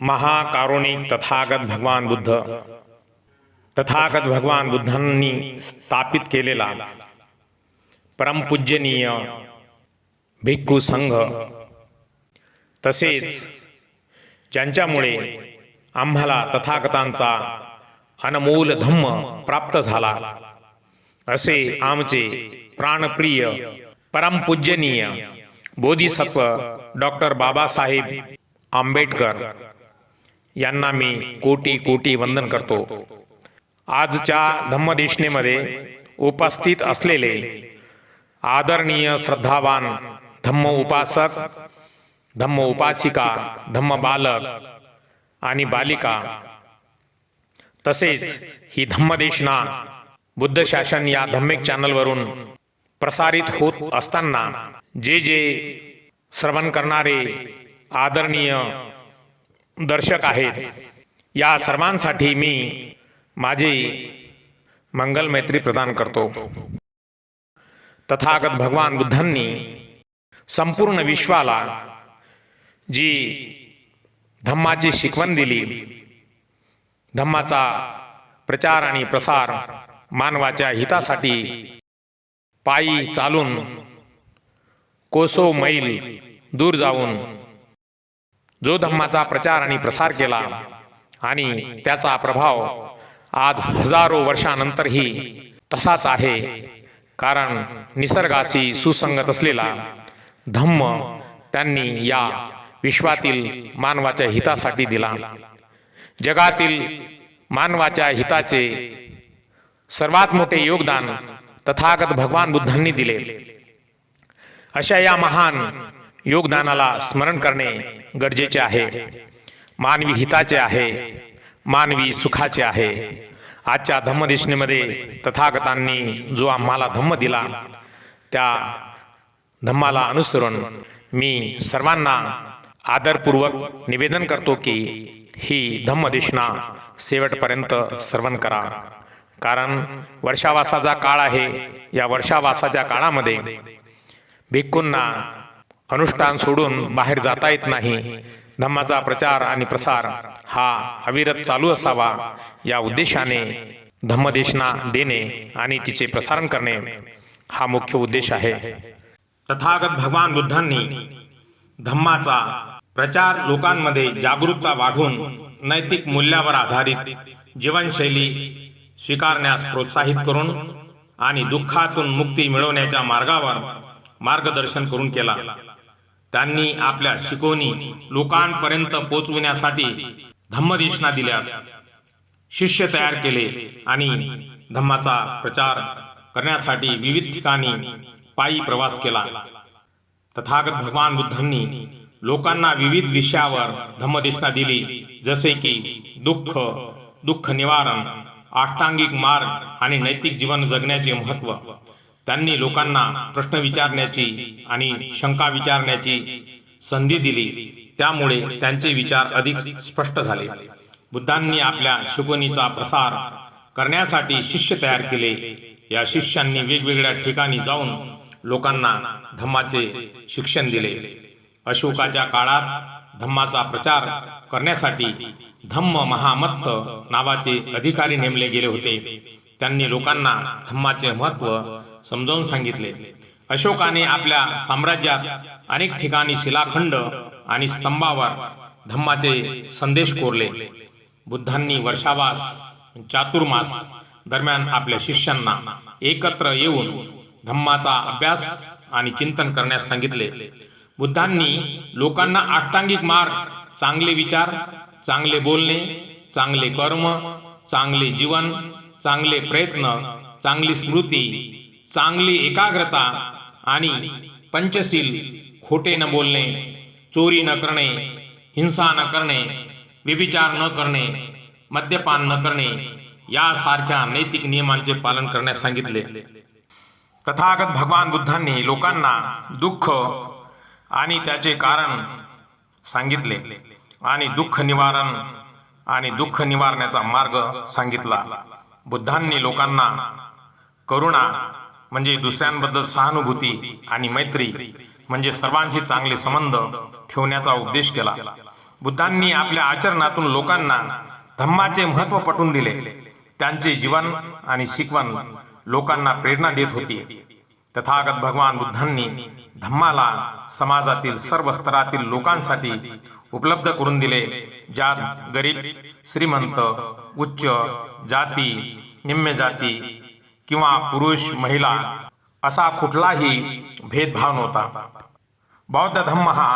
महाकारुणिक तथागत भगवान बुद्ध. तथागत भगवान बुद्धांनी स्थापित केलेला परमपूज्यनीय भिक्खू संघ. तसेच ज्यांच्यामुळे आम्हाला तथागतांचा अनमोल धम्म प्राप्त झाला असे आमचे प्राणप्रिय परमपूज्यनीय बोधिसत्व डॉक्टर बाबासाहेब आंबेडकर यांना मी कोटी कोटी वंदन करतो. आजच्या धम्मदेशनेमध्ये उपस्थित असलेले आदरणीय श्रद्धावान धम्म उपासक धम्म उपासिका धम्म बालक आणि बालिका तसेच ही धम्मदेशना बुद्ध शासन या धम्मिक चॅनलवरून प्रसारित होत असताना जे जे श्रवण करणारे आदरणीय दर्शक आहेत. या सर्वांसाठी मी माझी मंगलमैत्री प्रदान करतो. तथागत भगवान बुद्धांनी संपूर्ण विश्वाला जी धम्माची शिकवण दिली धम्माचा प्रचार आणि प्रसार मानवाच्या हितासाठी पायी चालून कोसो मैल दूर जाऊन जो धम्माचा प्रचार आणि प्रसार केला आणि त्याचा प्रभाव आज हजारो वर्षानंतरही तसाच आहे कारण निसर्गाशी सुसंगत असलेला धम्म त्यांनी या विश्वातील मानवाच्या हितासाठी दिला. जगातील मानवाच्या हिताचे सर्वात मोठे योगदान तथागत भगवान बुद्धांनी दिले. अशा या महान योगदानाला स्मरण करणे गरजेचे आहे. मानवी हिताचे आहे. मानवी सुखाचे आहे. आजच्या धम्मदेशनेमध्ये तथागतांनी जो आम्हाला धम्म दिला त्या धम्माला अनुसरून मी सर्वांना आदरपूर्वक निवेदन करतो की ही धम्मदेशना शेवटपर्यंत श्रवण करा. कारण वर्षावासाचा काळ आहे. या वर्षावासाच्या काळामध्ये भिक्खूंना अनुष्ठान सोडून बाहेर जाता येत नाही. धम्माचा प्रचार आणि प्रसार हा अविरत चालू असावा. या उद्देशाने धम्मदेशना देणे आणि तिचे प्रसारण करणे हा मुख्य उद्देश आहे. तथागत भगवान बुद्धांनी धम्माचा प्रचार लोकांमध्ये जागरूकता वाढवून नैतिक मूल्यावर आधारित जीवनशैली स्वीकारण्यास प्रोत्साहित करून आणि दुःखातून मुक्ती मिळवण्याच्या मार्गावर मार्गदर्शन करून केला. त्यांनी आपल्या शिकवणी लोकांपर्यंत पोचविण्यासाठी धम्मदेशना दिल्या. शिष्य तयार केले आणि धम्माचा प्रचार करण्यासाठी विविध ठिकाणी पायी प्रवास केला. तथागत भगवान बुद्धांनी लोकांना विविध विषयावर धम्मदेशना दिली जसे की दुःख दुःख निवारण अष्टांगिक मार्ग आणि नैतिक जीवन जगण्याचे महत्त्व. त्यांनी लोकांना प्रश्न विचारण्याची आणि शंका विचारण्याची संधी दिली. त्यामुळे त्यांचे विचार अधिक स्पष्ट झाले. बुद्धांनी आपल्या शिकवणीचा प्रसार करण्यासाठी शिष्य तयार केले. या शिष्यांनी वेगवेगळ्या ठिकाणी जाऊन लोकांना धम्माचे शिक्षण दिले. अशोकाच्या काळात धम्माचा प्रचार करण्यासाठी धम्म महामत्त नावाचे अधिकारी नेमले गेले होते. त्यांनी लोकांना धम्माचे महत्त्व समजावून सांगितले. अशोकाने आपल्या साम्राज्यात अनेक ठिकाणी शिलाखंड आणि स्तंभावर धम्माचे संदेश कोरले. बुद्धांनी वर्षावास चातुर्मास दरम्यान आपल्या शिष्यांना एकत्र येऊन धम्माचा अभ्यास आणि चिंतन करण्यास सांगितले. बुद्धांनी लोकांना अष्टांगिक मार्ग चांगले विचार चांगले बोलणे चांगले कर्म चांगले जीवन चांगले प्रयत्न चांगली स्मृती चांगली एकाग्रता आणि पंचशील खोटे न बोलणे चोरी न करणे हिंसा न करणे व्यभिचार न करणे मद्यपान न करणे यासारख्या नैतिक नियमांचे पालन करण्यास सांगितले. तथागत भगवान बुद्धांनी लोकांना दुःख आणि त्याचे कारण सांगितले आणि दुःख निवारण आणि दुःख निवारण्याचा मार्ग सांगितला. बुद्धांनी लोकांना करुणा म्हणजे दुसऱ्यांबद्दल सहानुभूती आणि मैत्री म्हणजे सर्वांशी चांगले संबंध ठेवण्याचा उपदेश केला. बुद्धांनी आपल्या आचरणातून लोकांना धम्माचे महत्त्व पटवून दिले. त्यांचे जीवन आणि शिकवण लोकांना प्रेरणा देत होती. तथागत भगवान बुद्धांनी धम्माला समाजातील सर्व स्तरातील लोकांसाठी उपलब्ध करून दिले. ज्यात गरीब श्रीमंत उच्च जाती निम्न जाती किंवा पुरुष महिला असा कुठलाही भेदभाव नव्हता. बौद्ध धम्म हा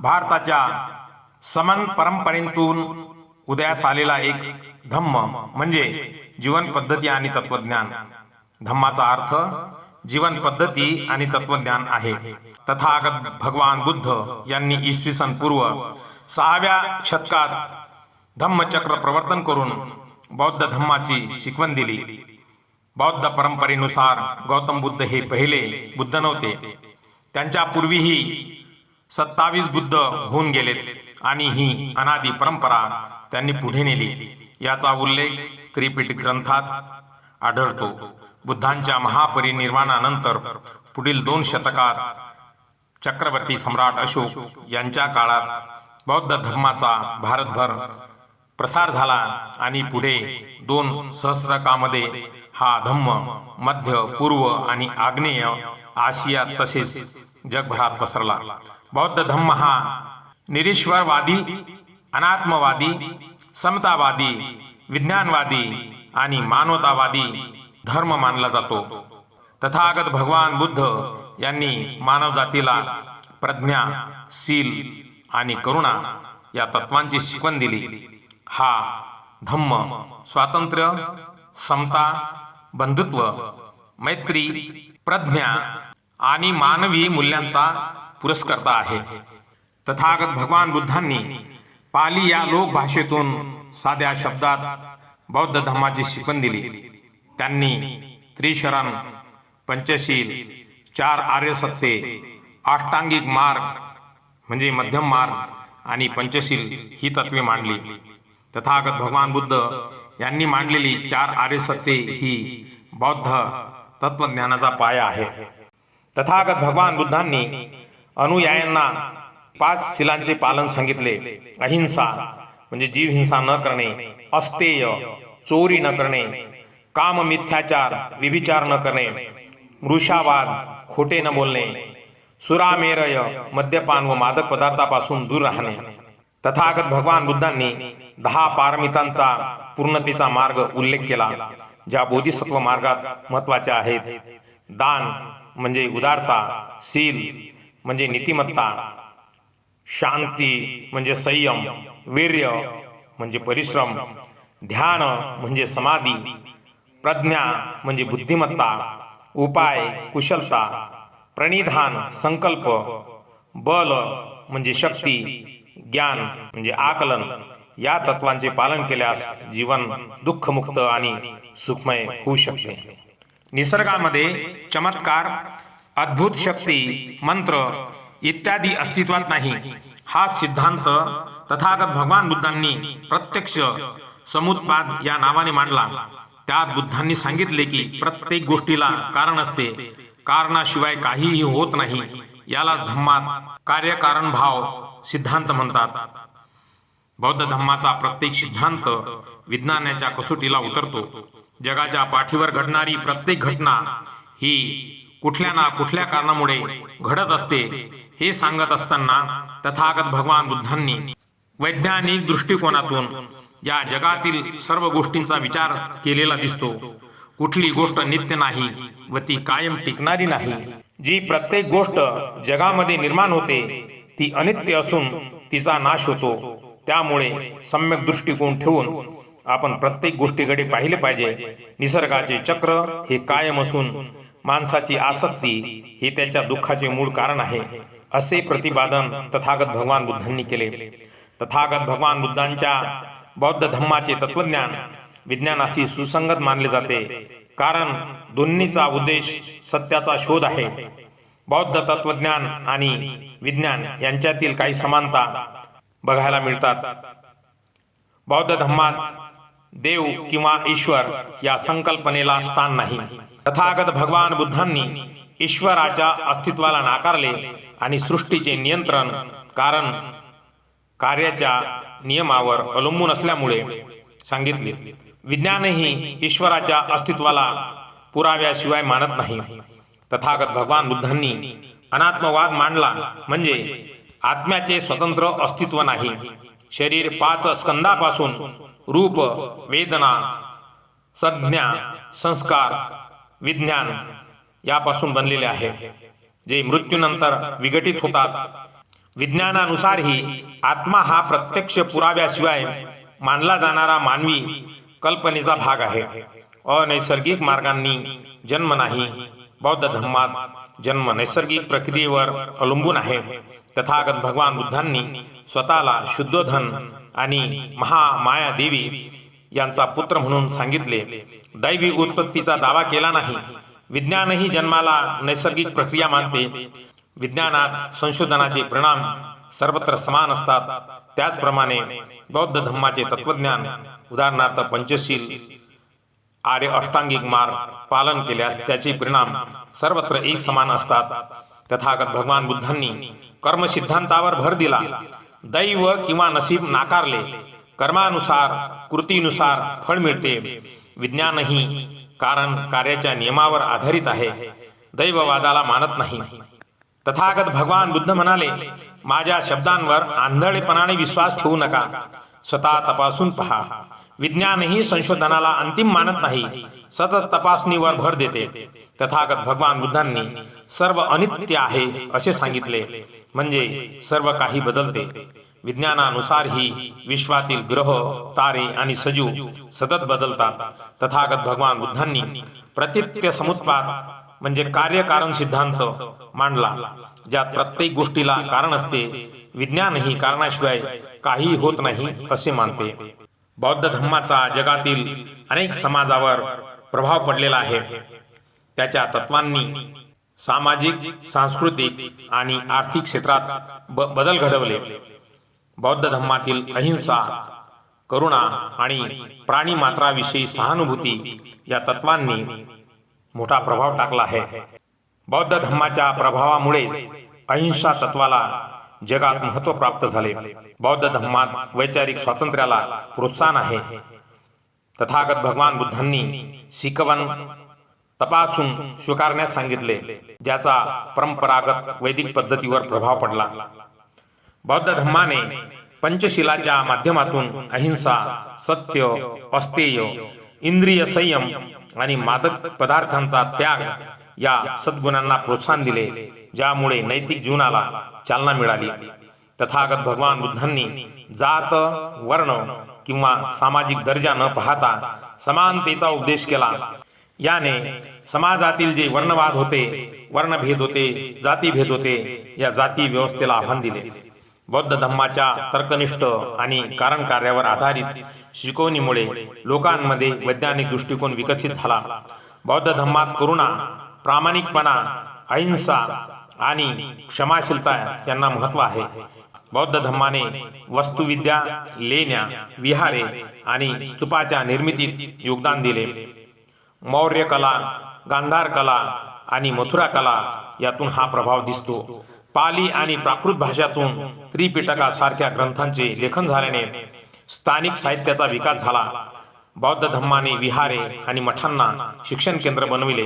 भारताच्या समन परंपरेतून उदयास आलेला एक धम्म म्हणजे जीवन पद्धती आणि तत्वज्ञान धम्माचा अर्थ जीवन पद्धती आणि तत्वज्ञान आहे. तथागत भगवान बुद्ध यांनी इसवी सन पूर्व सहाव्या शतकात धम्मचक्र प्रवर्तन करून बौद्ध धम्माची शिकवण दिली. बौद्ध परंपरेनुसार गौतम बुद्ध हे पहिले बुद्ध नव्हते. त्यांच्या पूर्वीही सत्तावीस बुद्ध होऊन गेलेत आणि ही अनादी परंपरा त्यांनी पुढे नेली. याचा उल्लेख त्रिपीठ ग्रंथात आढळतो. बुद्धांच्या महापरिनिर्वाणानंतर पुढील दोन शतकात चक्रवर्ती सम्राट अशोक यांच्या काळात बौद्ध धर्माचा भारतभर प्रसार झाला आणि पुढे दोन सहस्रकामध्ये हा धम्म मध्य पूर्व आणि आग्नेय आशिया तसेच जगभरात पसरला. बौद्ध धम्म हा निरीश्वरवादी अनात्मवादी समतावादी विज्ञानवादी आणि मानवतावादी धर्म मानला जातो. तथागत भगवान बुद्ध यांनी मानवजातीला प्रज्ञा शील आणि करुणा या तत्वांची शिकवण दिली. हा धम्म स्वातंत्र्य समता बंधुत्व मैत्री प्रज्ञा आणि मानवी मूल्यांचा पुरस्कर्ता आहे. तथागत भगवान बुद्धांनी पाली या लोकभाषेतून साध्या शब्दात बौद्ध धर्माची शिकवण दिली. त्यांनी त्रिशरण पंचशील चार आर्य सत्ते अष्टांगिक मार्ग म्हणजे मध्यम मार्ग आणि पंचशील ही तत्वे मांडली. तथागत भगवान बुद्ध यांनी मांडलेली चार आर्य सत्ये ही बौद्ध तत्वज्ञानाचा पाया आहे. तथागत भगवान बुद्धांनी अनुयायांना पाच शिलांचे पालन सांगितले. अहिंसा म्हणजे जीवहिंसा न करणे अस्तेय चोरी न करणे काम मिथ्याचार विभिचार न करणे मृषावाद खोटे न बोलणे सुरामेरय मद्यपान व मादक पदार्थापासून दूर राहणे. तथागत भगवान बुद्धांनी दहा पारमितांचा पूर्णतेचा मार्ग उल्लेख केला ज्या बोधिसत्व मार्गात महत्त्वाच्या आहेत. दान म्हणजे उदारता सील म्हणजे नीतिमत्ता शांती म्हणजे संयम वीर्य म्हणजे परिश्रम ध्यान म्हणजे समाधी प्रज्ञा म्हणजे बुद्धिमत्ता उपाय कुशलता प्रणिधान संकल्प बल म्हणजे शक्ती ज्ञान म्हणजे आकलन या तत्वांचे पालन केल्यास जीवन दुःखमुक्त आणि सुखमय होऊ शकते. निसर्गामध्ये चमत्कार अद्भुत शक्ती मंत्र इत्यादी अस्तित्वात नाही. हा सिद्धांत तथागत भगवान बुद्धांनी प्रत्यक्ष समुत्पाद या नावाने मांडला. त्यात बुद्धांनी सांगितले की प्रत्येक गोष्टीला कारण असते. कारणाशिवाय काहीही होत नाही. याला धम्मात कार्यकारण भाव सिद्धांत म्हणतात. बौद्ध धम्माचा प्रत्येक सिद्धांत विज्ञानाच्या कसोटीला उतरतो. जगाच्या पाठीवर घडणारी प्रत्येक घटना ही कुठल्या ना कुठल्या कारणामुळे घडत असते हे सांगत असताना तथागत भगवान बुद्धांनी वैज्ञानिक दृष्टिकोनातून या जगातील सर्व गोष्टींचा विचार केलेला दिसतो. कुठली गोष्ट नित्य नाही व ती कायम टिकणारी नाही. जी प्रत्येक गोष्ट जगामध्ये निर्माण होते ती अनित्य असून तिचा नाश होतो. त्यामुळे सम्यक दृष्टिकोन ठेवून आपण प्रत्येक गोष्टीकडे पाहिले पाहिजे. निसर्गाचे चक्र हे कायम असून माणसाची आसक्ती हे त्याच्या दुःखाचे मूळ कारण आहे असे प्रतिपादन तथागत भगवान बुद्धांनी केले. तथागत भगवान बुद्धांच्या बौद्ध धम्माचे तत्वज्ञान विज्ञानाशी सुसंगत मानले जाते. कारण दोन्हीचा उद्देश सत्याचा शोध आहे. बौद्ध तत्वज्ञान आणि विज्ञान यांच्यातील काही समानता बघायला मिळतात. बौद्ध धम्मात देव किंवा ईश्वर या संकल्पनेला स्थान नाही. तथागत भगवान बुद्धांनी ईश्वराच्या अस्तित्वाला नाकारले आणि सृष्टीचे नियंत्रण कारण कार्याच्या नियमावर अवलंबून असल्यामुळे सांगितले. विज्ञानही ईश्वराच्या अस्तित्वाला पुराव्याशिवाय मानत नाही. तथागत भगवान बुद्धांनी अनात्मवाद मांडला म्हणजे आत्म्याचे स्वतंत्र अस्तित्व नाही. शरीर पाच स्कंदापासून रूप वेदना संज्ञा संस्कार विज्ञान यापासून बनलेले आहे. जे मृत्यूनंतर विघटित होतात. विज्ञानानुसारही आत्मा हा प्रत्यक्ष पुराव्याशिवाय मानला जाणारा मानवी कल्पनेचा भाग आहे. अनैसर्गिक मार्गांनी जन्म नाही. बौद्ध धर्मात जन्म नैसर्गिक प्रक्रियेवर अवलंबून आहे. तथागत भगवान बुद्धांनी स्वतःला शुद्धोधन आणि महामाया देवी यांचा पुत्र म्हणून सांगितले. दैवी उत्पत्तीचा दावा केला नाही. विज्ञानही जन्माला नैसर्गिक प्रक्रिया मानते. विज्ञानात संशोधनाचे परिणाम सर्वत्र समान असतात. त्याचप्रमाणे बौद्ध धम्माचे तत्वज्ञान उदाहरणार्थ पंचशील आर्य अष्टांगिक मार्ग पालन केल्यास त्याचे परिणाम सर्वत्र एक समान असतात. तथागत भगवान बुद्धांनी कर्म सिद्धांतावर भर दिला. दैव किंवा नसीब नाकारले. कर्मानुसार कृतीनुसार फळ मिळते. विज्ञानही कारण कार्याच्या नियमावर आधारित आहे. दैववादाला मानत नाही. तथागत भगवान बुद्ध म्हणाले माझ्या शब्दांवर आंधळेपणाने विश्वास ठेवू नका. स्वतः तपासून पहा. विज्ञानही संशोधनाला अंतिम मानत नाही. सतत तपासणीवर भर देते. तथागत भगवान बुद्धांनी सर्व अनित्य आहे असे सांगितले. म्हणजे सर्व काही बदलते. विज्ञानानुसार ही विश्वातील ग्रह तारे आणि सजीव सतत बदलतात. तथागत भगवान बुद्धांनी प्रतित्य समुत्पाद म्हणजे कार्यकारण सिद्धांत मांडला ज्यात प्रत्येक गोष्टीला कारण असते. विज्ञानही कारणाशिवाय काही होत नाही असे मानते. बौद्ध धर्माचा जगातील अनेक समाजावर प्रभाव पडलेला आहे. त्याच्या तत्वांनी सामाजिक सांस्कृतिक आणि आर्थिक क्षेत्रात ब बदल घडवले. बौद्ध धर्मातील अहिंसा करुणा आणि प्राणी मात्राविषयी सहानुभूती या तत्वांनी मोठा प्रभाव टाकला आहे. बौद्ध धर्माच्या प्रभावामुळेच अहिंसा तत्वाला जगात महत्त्व प्राप्त झाले. बौद्ध धर्मात वैचारिक स्वातंत्र्याला प्रोत्साहन आहे. तथागत भगवान बुद्धांनी शिकवण तपासून स्वीकारण्यास सांगितले ज्याचा परंपरागत वैदिक पद्धतीवर प्रभाव पडला. बौद्ध धर्माने पंचशिलाच्या माध्यमातून अहिंसा सत्य अस्तेय इंद्रिय संयम आणि मादक पदार्थांचा त्याग या सद्गुणांना प्रोत्साहन दिले. ज्यामुळे नैतिक जीवनाला चालना मिळाली. तथागत भगवान बुद्धांनी जात वर्ण किंवा सामाजिक दर्जा न पाहता समानतेचा उपदेश केला. याने समाजातील जे वर्णवाद होते वर्णभेद होते जातीभेद होते या जाती व्यवस्थेला आव्हान दिले. बौद्ध धम्माच्या तर्कनिष्ठ आणि कारण कार्यावर आधारित शिकवणीमुळे लोकांमध्ये वैज्ञानिक दृष्टिकोन विकसित झाला. बौद्ध धम्मात करुणा प्रामाणिकपणा अहिंसा आणि क्षमाशीलता यांना महत्त्व आहे. बौद्ध धम्माने वस्तुविद्या लेण्या विहारे आणि स्तूपाच्या निर्मितीत योगदान दिले. मौर्य कला गांधार कला आणि मथुरा कला यातून हा प्रभाव दिसतो. पाली आणि प्राकृत भाषातून त्रिपिटकासारख्या ग्रंथांचे लेखन झाल्याने स्थानिक साहित्याचा विकास झाला. बौद्ध धम्माने विहारे आणि मठांना शिक्षण केंद्र बनविले.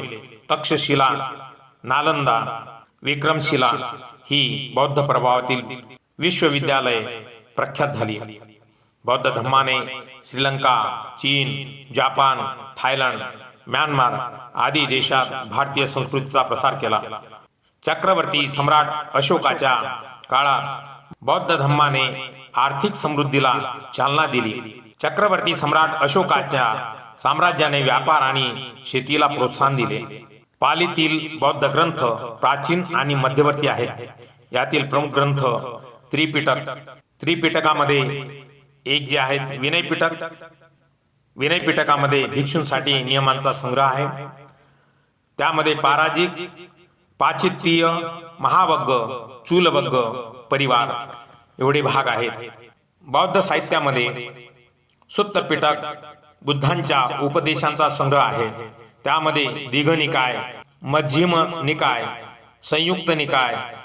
तक्षशिला नालंदा विक्रमशिला ही बौद्ध प्रभावातील विश्वविद्यालय प्रख्यात झाली. बौद्ध धम्माने श्रीलंका चीन जापान थायलंड म्यानमार आदी देशात भारतीय संस्कृतीचा प्रसार केला. चक्रवर्ती सम्राट अशोकाच्या काळात बौद्ध धम्माने आर्थिक समृद्धीला चालना दिली. चक्रवर्ती सम्राट अशोकाच्या साम्राज्याने व्यापार आणि शेतीला प्रोत्साहन दिले. पालीतील बौद्ध ग्रंथ प्राचीन आणि मध्यवर्ती आहेत. यातील प्रमुख ग्रंथ त्रिपिटक. त्रिपिटकामध्ये एक जे आहेत विनयपिटक. विनयपिटकामध्ये भिक्षूंसाठी नियमांचा संग्रह आहे. त्यामध्ये पाराजिक पाचित्तीय महावग्ग चूलवग्ग परिवार एवढे भाग आहेत. बौद्ध साहित्यामध्ये सुत्तपिटक बुद्धांच्या उपदेशांचा संग्रह आहे. त्यामध्ये दीघनिकाय मध्यम निकाय संयुक्त निकाय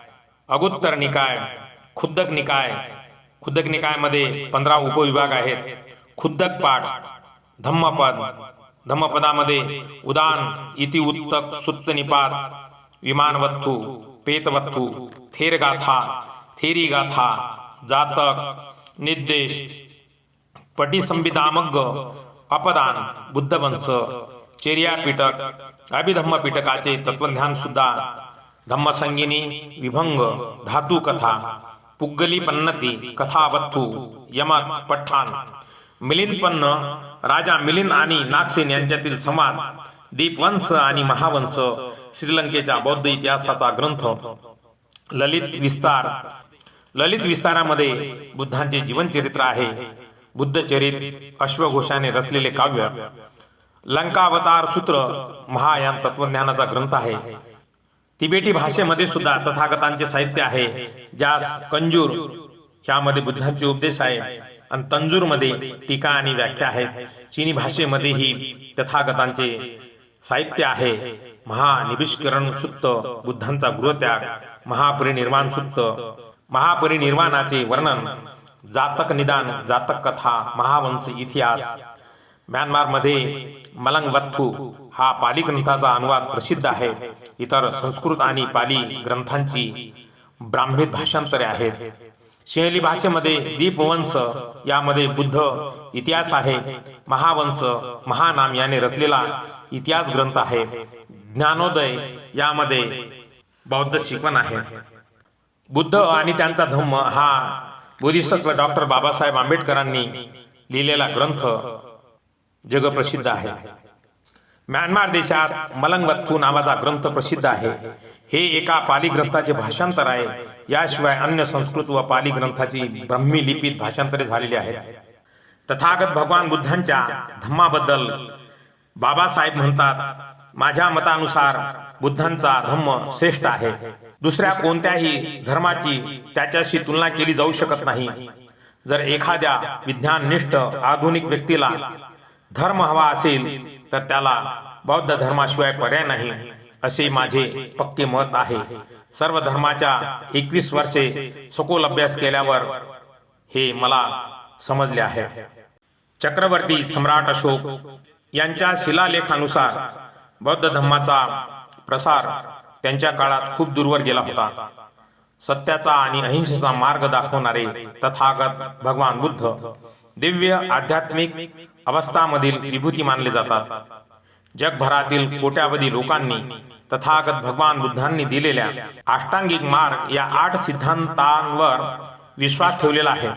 अगुत्तर निकाय खुद्दक निकाय. खुद्दक निकायमध्ये पंधरा उपविभाग आहेत. खुद्दक पाठ धम्मपद. धम्मपदामध्ये उदान इति उत्तक सुत्त निपात विमानवत्थू पेतवत्थू थेरगाथा थेरीगाथा जातक निर्देश पटीसंविधामग्ग अपदान बुद्धवंश चेरिया पिटक अभिधम्म पिटकाचे तत्वज्ञान सुद्धा धम्मसंगिनी विभंग धातू कथा पुग्गली पन्नती कथावत्थू यमक पठाण मिलिंदपन्न राजा मिलिंद आणि नागसेन यांच्यातील संवाद दीपवंश आणि महावंश श्रीलंकेच्या बौद्ध इतिहासाचा ग्रंथ ललित विस्तार ललित विस्तारामध्ये बुद्धांचे जीवनचरित्र आहे. बुद्धचरित अश्वघोषाने रचलेले काव्य लंकावतार सूत्र महायान तत्वज्ञानाचा ग्रंथ आहे. तिबेटी भाषेमध्ये सुद्धा तथागतांचे साहित्य आहे ज्यास कंजूर ह्यामध्ये बुद्धांचे उपदेश आहे आणि तंजूरमध्ये टीका आणि व्याख्या आहेत. चीनी भाषेमध्येही तथागतांचे साहित्य आहे. महानिविष्करण सुत्त बुद्धांचा गृहत्याग महापरिनिर्वाण सुत्त महापरिनिर्वाणाचे वर्णन जातक निदान जातक कथा महावंश इतिहास म्यानमारमध्ये मलंगवत्थू हा पाली ग्रंथाचा अनुवाद प्रसिद्ध आहे. इतर संस्कृत आणि पाली ग्रंथांची ब्राह्मीत भाषांतरे आहेत. शेली भाषेमध्ये दीपवंश यामध्ये बुद्ध इतिहास आहे. महावंश महानाम याने रचलेला इतिहास ग्रंथ आहे. ज्ञानोदय यामध्ये बौद्ध शिकवण आहे. बुद्ध आणि त्यांचा धम्म हा बोधिसत्व डॉक्टर बाबासाहेब आंबेडकरांनी लिहिलेला ग्रंथ. जगप्रसिद्ध आहे. म्यानमार देशात मलंगवत्थू नावाचा ग्रंथ प्रसिद्ध आहे. हे एका पाली ग्रंथाचे भाषांतर आहे. याशिवाय अन्य संस्कृत व पाली ग्रंथाची ब्रह्मी लिपीत भाषांतरे झालेली आहेत. तथागत भगवान बुद्धांच्या धम्माबद्दल बाबासाहेब म्हणतात माझ्या मतानुसार बुद्धांचा धम्म श्रेष्ठ आहे. दुसऱ्या कोणत्याही धर्माची त्याच्याशी तुलना केली जाऊ शकत नाही. जर एखाद्या विज्ञाननिष्ठ आधुनिक व्यक्तीला धर्म हवा असेल तर त्याला बौद्ध धर्माशिवाय पर्याय नाही असे माझे पक्के मत आहे. सर्व धर्माच्या एकवीस वर्षे सखोल अभ्यास केल्यावर हे मला समजले आहे. चक्रवर्ती सम्राट अशोक यांच्या शिलालेखानुसार बौद्ध धर्माचा प्रसार त्यांच्या काळात खूप दूरवर गेला होता. सत्याचा आणि अहिंसेचा मार्ग दाखवणारे तथागत भगवान बुद्ध दिव्य आध्यात्मिक अवस्थामधील विभूती मानले जातात. जगभरातील कोट्यावधी लोकांनी तथागत भगवान बुद्धांनी दिलेल्या अष्टांगिक मार्ग या आठ सिद्धांतांवर विश्वास ठेवलेला आहे.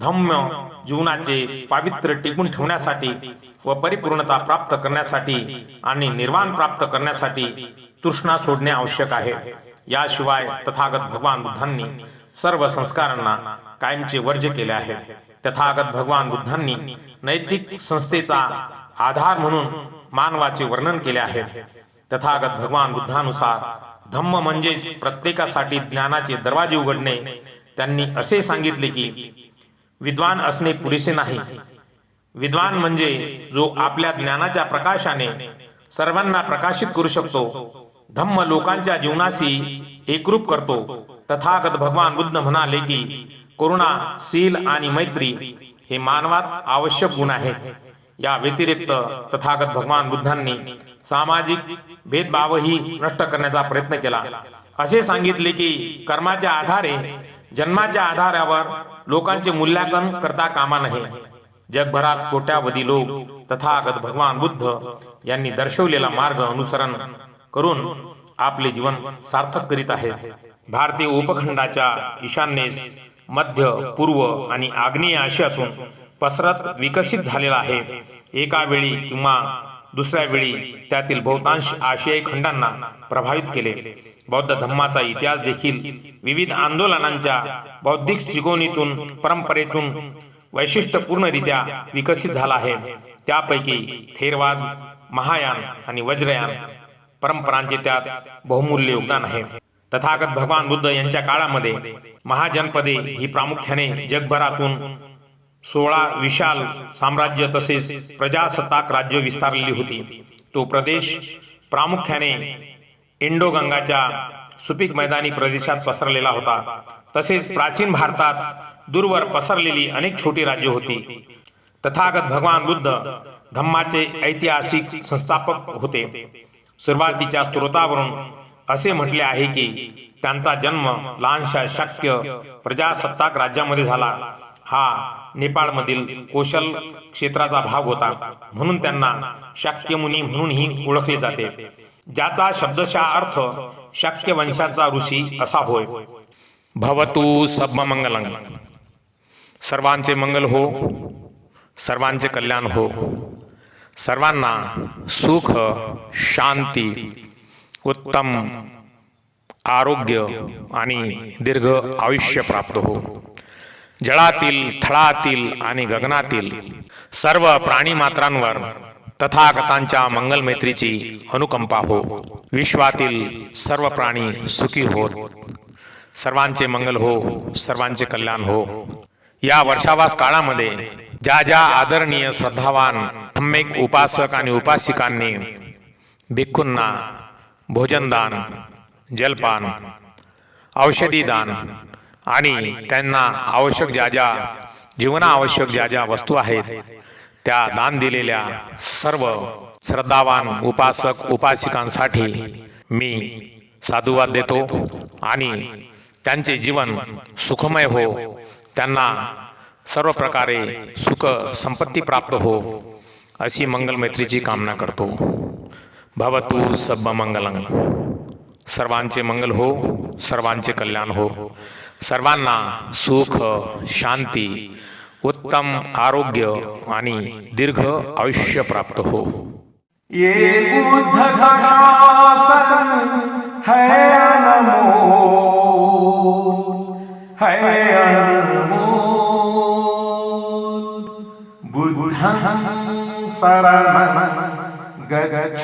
धम्य जीवनाचे पावित्र्य टिकून ठेवण्यासाठी व परिपूर्णता प्राप्त करण्यासाठी आणि निर्वाण प्राप्त करण्यासाठी तृष्णा सोडणे आवश्यक आहे. याशिवाय तथागत भगवान बुद्धांनी सर्व संस्कारांना कायमचे वर्ज्य केले आहे. तथागत भगवान बुद्धांनी नैतिक संस्थेचा आधार म्हणून मानवाचे वर्णन केले आहे. तथागत भगवान बुद्धानुसार धम्म म्हणजे प्रत्येकासाठी ज्ञानाचे दरवाजे उघडणे. त्यांनी असे सांगितले की विद्वान असणे पुरेसे नाही. विद्वान म्हणजे जो आपल्या ज्ञानाच्या प्रकाशाने सर्वांना प्रकाशित करू शकतो. धम्म लोकांच्या जीवनाशी एकरूप करतो. तथागत भगवान बुद्ध म्हणाले की करुणा सील आणि मैत्री हे मानवात आवश्यक गुण आहेत. या व्यतिरिक्त तथागत भगवान बुद्धांनी सामाजिक भेदभावही नष्ट करण्याचा प्रयत्न केला. असे सांगितले की कर्माच्या आधारे जन्माच्या आधारावर लोकांचे मूल्यांकन करता कामा नये. जगभरात कोट्यावधी लोक तथागत भगवान बुद्ध यांनी दर्शवलेला मार्ग अनुसरण करून आपले जीवन सार्थक करीत आहेत. भारतीय उपखंडाच्या ईशान्येस मध्य पूर्व आणि आग्नेय आशियातून पसरत विकसित झालेला आहे. एका वेळी किंवा दुसऱ्या वेळी त्यातील बहुतांश आशियाई खंडांना प्रभावित केले. बौद्ध धम्माचा इतिहास देखील विविध आंदोलनांच्या बौद्धिक शिकवणीतून परंपरेतून वैशिष्ट्यपूर्णरित्या विकसित झाला आहे. त्यापैकी थेरवाद महायान आणि वज्रयान परंपरांचे त्यात बहुमूल्य योगदान आहे. तथागत भगवान बुद्ध यांच्या काळामध्ये महाजनपदे ही प्रामुख्याने जगभरातून सोळा विशाल साम्राज्य तसेच प्रजासत्ताक राज्य विस्तारलेली होती. तो प्रदेश प्रामुख्याने इंडो गंगाच्या सुपीक मैदानी प्रदेशात पसरलेला होता. तसेच प्राचीन भारतात दूरवर पसरलेली अनेक छोटी राज्ये होती. तथागत भगवान बुद्ध धम्माचे ऐतिहासिक संस्थापक होते. सुरुवातीच्या स्त्रोतावरून असे म्हटले आहे की त्यांचा जन्म लहानशा शाक्य प्रजासत्ताक राज्यामध्ये झाला. हा नेपाळमधील कोशल क्षेत्राचा भाग होता. म्हणून त्यांना शाक्यमुनी म्हणूनही ओळखले जाते. ज्याचा शब्दशः अर्थ शाक्य वंशाचा ऋषी असा होय. भवतु सबमंगलं सर्वांचे मंगल हो. सर्वांचे कल्याण हो. सर्वांना सुख शांती उत्तम आरोग्य आणि दीर्घ आयुष्य प्राप्त हो. जळातील थळातील आणि गगनातील सर्व प्राणीमात्रांवर तथागतांच्या मंगलमैत्रीची अनुकंपा हो. विश्वातील सर्व प्राणी सुखी होत. सर्वांचे मंगल हो सर्वांचे कल्याण हो. या वर्षावास काळामध्ये ज्या ज्या आदरणीय श्रद्धावान सम्यक उपासक आणि उपासिकांनी भिक्खूंना भोजनदान जलपान औषधी दान आणि त्यांना आवश्यक ज्या ज्या जीवना आवश्यक ज्या ज्या वस्तू आहेत त्या दान दिलेल्या सर्व श्रद्धावान उपासक उपासिकांसाठी मी साधुवाद देतो आणि त्यांचे जीवन सुखमय हो त्यांना सर्व प्रकारे सुख संपत्ती प्राप्त हो अशी मंगलमैत्रीची कामना करतो. भवतु सब मंगलं। सर्वांचे मंगल हो, सर्वांचे कल्याण हो। सर्वांना सुख, शांती, उत्तम आरोग्य आणि दीर्घ आयुष्य प्राप्त हो। ये बुद्ध Gachami.